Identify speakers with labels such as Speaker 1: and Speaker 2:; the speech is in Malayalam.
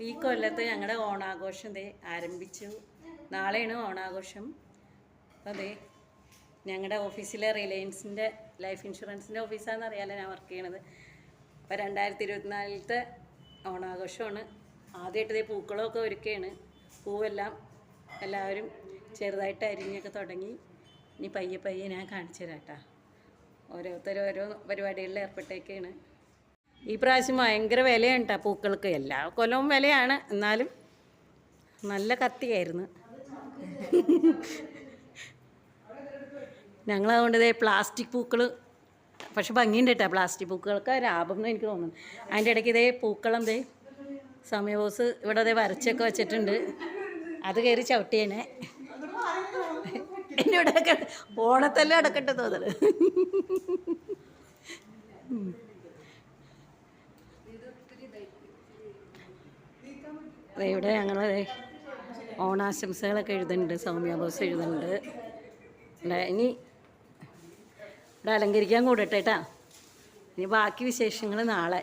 Speaker 1: ഈ കൊല്ലത്ത് ഞങ്ങളുടെ ഓണാഘോഷം ദേ ആരംഭിച്ചു. നാളെയാണ് ഓണാഘോഷം. അതെ ഞങ്ങളുടെ ഓഫീസിലെ റിലയൻസിന്റെ ലൈഫ് ഇൻഷുറൻസിന്റെ ഓഫീസാണെന്ന് അറിയാലോ ഞാൻ വർക്ക് ചെയ്യണത്. അപ്പോൾ രണ്ടായിരത്തി ഇരുപത്തിനാലിലത്തെ ഓണാഘോഷമാണ്. ആദ്യമായിട്ട് ഇതേ പൂക്കളമൊക്കെ ഒരുക്കുകയാണ് പൂവെല്ലാം എല്ലാവരും ചെറുതായിട്ട് അരിഞ്ഞൊക്കെ തുടങ്ങി. ഇനി പയ്യെ പയ്യെ ഞാൻ കാണിച്ചു തരാം കേട്ടോ ഓരോരുത്തർ ഓരോ പരിപാടികളിൽ ഏർപ്പെട്ടേക്കാണ്. ഈ പ്രാവശ്യം ഭയങ്കര വിലയാണ് കേട്ടോ പൂക്കൾക്ക്. എല്ലാ കൊല്ലവും വിലയാണ്. എന്നാലും നല്ല കത്തിയായിരുന്നു. ഞങ്ങളതുകൊണ്ട് ഇതേ പ്ലാസ്റ്റിക് പൂക്കൾ പക്ഷെ ഭംഗിയുണ്ട് കേട്ടോ പ്ലാസ്റ്റിക് പൂക്കൾക്ക്. ലാഭം എന്ന് എനിക്ക് തോന്നുന്നു. അതിന്റെ ഇടയ്ക്ക് ഇതേ പൂക്കളം ദേ സമയബോസ് ഇവിടെ അതേ വരച്ചൊക്കെ വെച്ചിട്ടുണ്ട്. അത് കയറി ചവിട്ടിയേനെ. എന്റെ ഇവിടെ ഓണത്തല്ലേ അടക്കട്ടെ തോന്നൽ. ഇവിടെ ഞങ്ങൾ ഓണാശംസകളൊക്കെ എഴുതുന്നുണ്ട് സൗമ്യ ബോസ് എഴുതുന്നുണ്ട്. ഇവിടെ ഇനി ഇവിടെ അലങ്കരിക്കാൻ കൂടട്ടെ കേട്ടാ ഇനി ബാക്കി വിശേഷങ്ങൾ നാളെ.